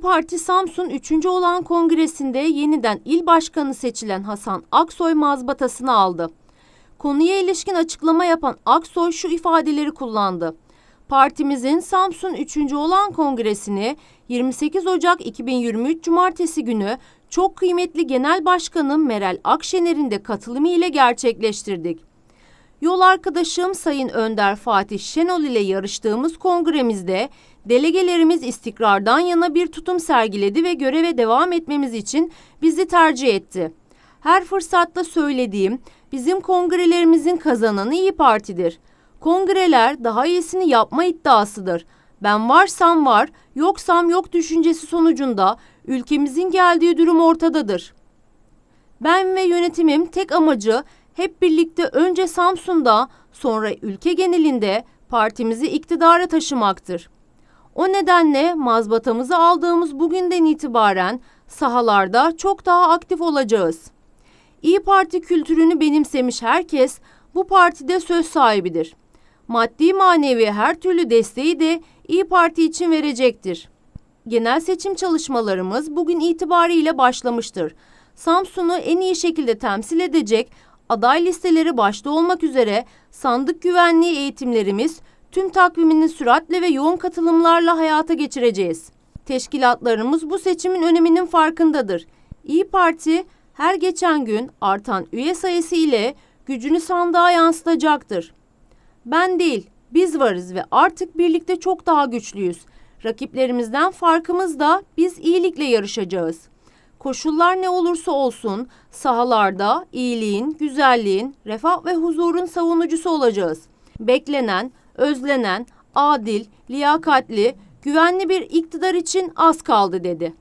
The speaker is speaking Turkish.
Parti Samsun 3. olan kongresinde yeniden il başkanı seçilen Hasan Aksoy mazbatasını aldı. Konuya ilişkin açıklama yapan Aksoy şu ifadeleri kullandı. Partimizin Samsun 3. olan kongresini 28 Ocak 2023 Cumartesi günü çok kıymetli Genel Başkanım Meral Akşener'in de katılımı ile gerçekleştirdik. Yol arkadaşım Sayın Önder Fatih Şenol ile yarıştığımız kongremizde delegelerimiz istikrardan yana bir tutum sergiledi ve göreve devam etmemiz için bizi tercih etti. Her fırsatta söylediğim bizim kongrelerimizin kazananı İyi Parti'dir. Kongreler daha iyisini yapma iddiasıdır. Ben varsam var, yoksam yok düşüncesi sonucunda ülkemizin geldiği durum ortadadır. Ben ve yönetimim tek amacı hep birlikte önce Samsun'da sonra ülke genelinde partimizi iktidara taşımaktır. O nedenle mazbatamızı aldığımız bugünden itibaren sahalarda çok daha aktif olacağız. İyi Parti kültürünü benimsemiş herkes bu partide söz sahibidir. Maddi manevi her türlü desteği de İyi Parti için verecektir. Genel seçim çalışmalarımız bugün itibariyle başlamıştır. Samsun'u en iyi şekilde temsil edecek aday listeleri başta olmak üzere sandık güvenliği eğitimlerimiz tüm takvimini süratle ve yoğun katılımlarla hayata geçireceğiz. Teşkilatlarımız bu seçimin öneminin farkındadır. İyi Parti her geçen gün artan üye sayısı ile gücünü sandığa yansıtacaktır. Ben değil, biz varız ve artık birlikte çok daha güçlüyüz. Rakiplerimizden farkımız da biz iyilikle yarışacağız. Koşullar ne olursa olsun sahalarda iyiliğin, güzelliğin, refah ve huzurun savunucusu olacağız. Beklenen, özlenen, adil, liyakatli, güvenli bir iktidar için az kaldı dedi.